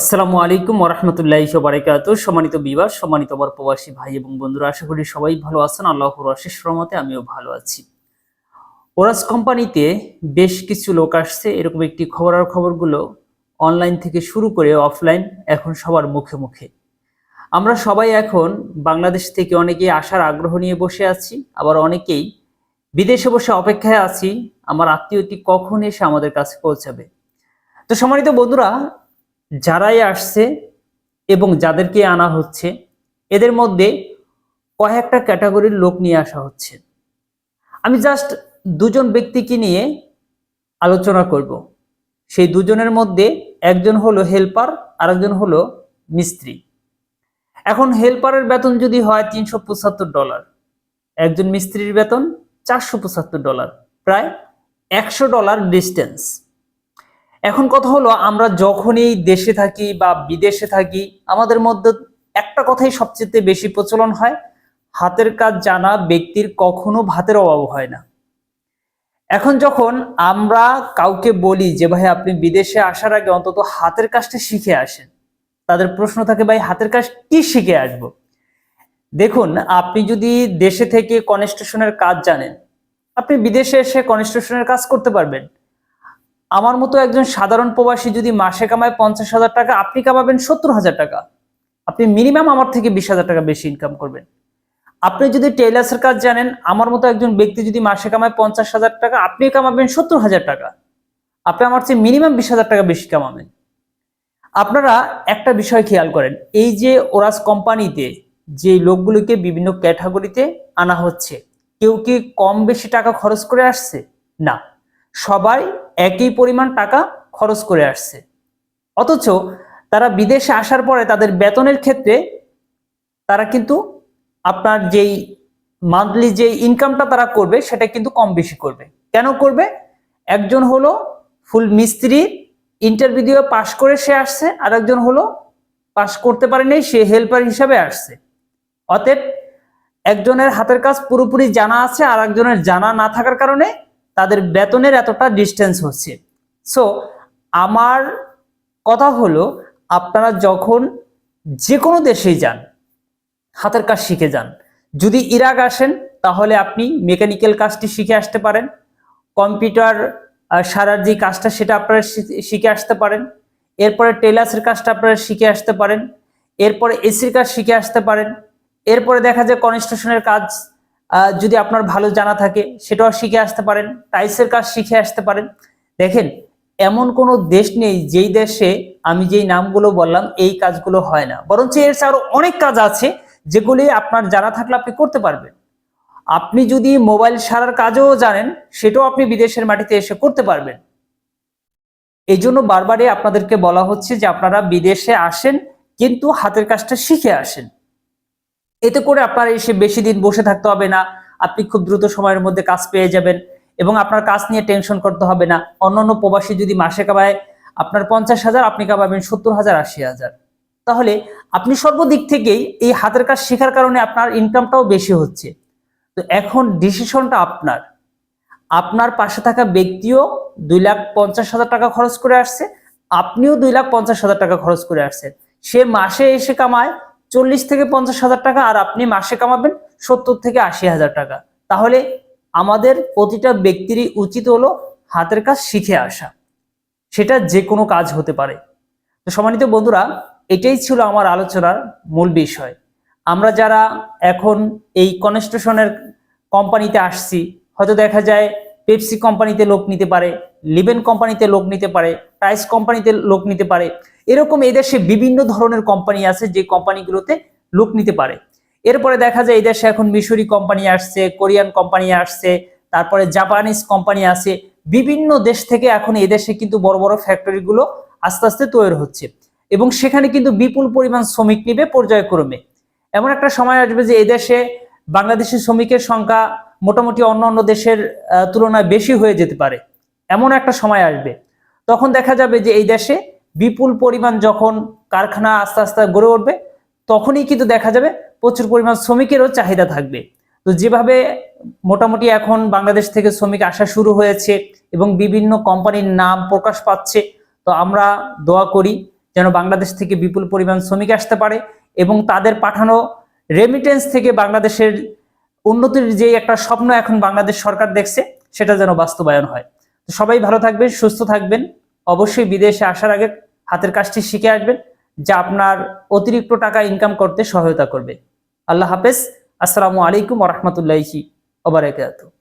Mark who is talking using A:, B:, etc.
A: আসসালামু আলাইকুম ওরহমতুল্লাহ বারাকাত সম্মানিত বিবাহ সম্মানিত বর প্রবাসী ভাই এবং বন্ধুরা, আশা করি সবাই ভালো আছেন। আল্লাহর অশেষ রহমতে আমিও ভালো আছি। ওরাস কোম্পানিতে বেশ কিছু লোক আসছে। এরকম একটি খবরার খবরগুলো অনলাইন থেকে শুরু করে অফলাইন এখন সবার মুখে মুখে। আমরা সবাই এখন বাংলাদেশ থেকে অনেকেই আসার আগ্রহ নিয়ে বসে আছি, আবার অনেকেই বিদেশে বসে অপেক্ষায় আছি। আমার আত্মীয়টি কখন এসে আমাদের কাছে পৌঁছাবে? তো সম্মানিত বন্ধুরা যারাই আসছে এবং যাদেরকে আনা হচ্ছে, এদের মধ্যে কয়েকটা ক্যাটাগরির লোক নিয়ে আসা হচ্ছে। আমি জাস্ট দুজন ব্যক্তিকে নিয়ে আলোচনা করব। সেই দুজনের মধ্যে একজন হলো হেল্পার আর একজন হলো মিস্ত্রি। এখন হেল্পারের বেতন যদি হয় তিনশো পঁচাত্তর ডলার একজন মিস্ত্রির বেতন চারশো পঁচাত্তর ডলার প্রায় একশো ডলার ডিস্টেন্স এখন কথা হলো, আমরা যখনই দেশে থাকি বা বিদেশে থাকি, আমাদের মধ্যে একটা কথাই সবচেয়ে বেশি প্রচলন হয়, হাতের কাজ জানা ব্যক্তির কখনো ভাতের অভাব হয় না। এখন যখন আমরা কাউকে বলি যে, ভাই, আপনি বিদেশে আসার আগে অন্তত হাতের কাজটা শিখে আসেন। তাদের প্রশ্ন থাকে, ভাই, হাতের কাজ কি শিখে আসব? দেখুন, আপনি যদি দেশে থেকে কনস্ট্রাকশনের কাজ জানেন, আপনি বিদেশে এসে কনস্ট্রাকশনের কাজ করতে পারবেন। আমার মতো একজন সাধারণ প্রবাসী যদি মাসে কামায় পঞ্চাশ হাজার টাকা, আপনি কামাবেন সত্তর হাজার টাকা। আপনি মিনিমাম আমার থেকে বিশ হাজার টাকা বেশি ইনকাম করবেন। আপনি যদি টেইলার্সের কাজ জানেন, আমার মতো একজন ব্যক্তি যদি মাসে কামায় পঞ্চাশ হাজার টাকা আপনি কামাবেন সত্তর হাজার টাকা। আপনি আমার চেয়ে মিনিমাম বিশ হাজার টাকা বেশি কামাবেন। আপনারা একটা বিষয় খেয়াল করেন, এই যে ওরাস কোম্পানিতে যে লোকগুলিকে বিভিন্ন ক্যাটাগরিতে আনা হচ্ছে, কেউ কি কম বেশি টাকা খরচ করে আসছে? না। সবাই একই পরিমাণ টাকা খরচ করে আসছে। অথচ তারা বিদেশে আসার পরে তাদের বেতনের ক্ষেত্রে তারা কিন্তু আপনার যেই মান্থলি যে ইনকামটা তারা করবে, সেটা কিন্তু কম বেশি করবে। কেন করবে? একজন হলো ফুল মিস্ত্রি ইন্টারভিউ দিয়ে পাশ করে সে আসছে আর একজন হলো পাশ করতে পারেনি, সে হেল্পার হিসাবে আসছে। অতএব একজনের হাতের কাজ পুরোপুরি জানা আছে আর একজনের জানা না থাকার কারণে তাদের বেতনের এতটা ডিস্টেন্স হচ্ছে। সো আমার কথা হলো, আপনারা যখন যে কোনো দেশেই যান, হাতের কাজ শিখে যান, যদি ইরাক আসেন, তাহলে আপনি মেকানিক্যাল কাজটি শিখে আসতে পারেন কম্পিউটার সারার যে কাজটা সেটা আপনারা শিখে আসতে পারেন, এরপরে টেলার্সের কাজটা আপনারা শিখে আসতে পারেন, এরপরে এসির কাজ শিখে আসতে পারেন, এরপরে দেখা যায় কনস্ট্রাকশনের কাজ যদি আপনার ভালো জানা থাকে, সেটাও শিখে আসতে পারেন, টাইসের কাজ শিখে আসতে পারেন। দেখেন, এমন কোনো দেশ নেই যেই দেশে আমি যেই নামগুলো বললাম, এই কাজগুলো হয় না। বরঞ্চ এর আরও অনেক কাজ আছে, যেগুলি আপনার জানা থাকলে আপনি করতে পারবেন। আপনি যদি মোবাইল সারার কাজও জানেন, সেটাও আপনি বিদেশের মাটিতে এসে করতে পারবেন। এই জন্য বারবারই আপনাদেরকে বলা হচ্ছে যে আপনারা বিদেশে আসেন, কিন্তু হাতের কাজটা শিখে আসেন। এতে করে আপনার এসে বেশি দিন বসে থাকতে হবে না। আপনি খুব দ্রুত সময়ের মধ্যে কাজ পেয়ে যাবেন এবং আপনার কাজ নিয়ে টেনশন করতে হবে না। অন্যান্য প্রবাসী যদি মাসে কামায়, আপনার পঞ্চাশ হাজার, আপনি কামাবেন সত্তর হাজার, আশি হাজার। তাহলে আপনি সর্বদিক থেকেই এই হাতের কাজ শেখার কারণে আপনার ইনকামটাও বেশি হচ্ছে। তো এখন ডিসিশনটা আপনার। আপনার পাশে থাকা ব্যক্তিও দুই লাখ পঞ্চাশ হাজার টাকা খরচ করে আসছে, আপনিও দুই লাখ পঞ্চাশ হাজার টাকা খরচ করে আসছেন। সে মাসে এসে কামায় চল্লিশ থেকে পঞ্চাশ হাজার টাকা আর আপনি মাসে কামাবেন সত্তর থেকে আশি হাজার টাকা। তাহলে আমাদের প্রতিটা ব্যক্তিরই উচিত হলো হাতের কাজ শিখে আসা। সেটা যে কোনো কাজ হতে পারে। তো সম্মানিত বন্ধুরা, এটাই ছিল আমার আলোচনার মূল বিষয়। আমরা যারা এখন এই কনস্ট্রাকশনের কোম্পানিতে আসছি, হয়তো দেখা যায় পেপসি কোম্পানিতে লোক নিতে পারে, লিবেন কোম্পানিতে লোক নিতে পারে, টাইস কোম্পানিতে লোক নিতে পারে। এরকম এদেশে বিভিন্ন ধরনের কোম্পানি আছে, যে কোম্পানিগুলোতে লোক নিতে পারে। এরপরে দেখা যায় এদেশে এখন মিশরি কোম্পানি আসছে, কোরিয়ান কোম্পানি আসছে, তারপরে জাপানিজ কোম্পানি আছে। বিভিন্ন দেশ থেকে এখন এদেশে কিন্তু বড় বড় ফ্যাক্টরিগুলো আস্তে আস্তে তৈরি হচ্ছে। এবং সেখানে কিন্তু বিপুল পরিমাণ শ্রমিক নিবে পর্যায়ক্রমে। এমন একটা সময় আসবে যে এদেশে বাংলাদেশের শ্রমিকের সংখ্যা মোটামুটি অন্য অন্য দেশের তুলনায় বেশি হয়ে যেতে পারে। এমন একটা সময় আসবে। তখন দেখা যাবে যে এই দেশে বিপুল পরিমাণ যখন কারখানা আস্তে আস্তে গড়ে উঠবে, তখনই কিন্তু দেখা যাবে প্রচুর পরিমাণ শ্রমিকেরও চাহিদা থাকবে। তো যেভাবে মোটামুটি এখন বাংলাদেশ থেকে শ্রমিক আসা শুরু হয়েছে এবং বিভিন্ন কোম্পানির নাম প্রকাশ পাচ্ছে, তো আমরা দোয়া করি যেন বাংলাদেশ থেকে বিপুল পরিমাণ শ্রমিক আসতে পারে এবং তাদের পাঠানো রেমিটেন্স থেকে বাংলাদেশের উন্নতির যে একটা স্বপ্ন এখন বাংলাদেশ সরকার দেখছে, সেটা যেন বাস্তবায়ন হয়। তো সবাই ভালো থাকবেন, সুস্থ থাকবেন। অবশ্যই বিদেশে আসার আগে হাতের কাজটি শিখে আসবেন, যা আপনার অতিরিক্ত টাকা ইনকাম করতে সহায়তা করবে। আল্লাহ হাফেজ। আসসালামু আলাইকুম রহমতুল্লাহি ওবরাকাতুহ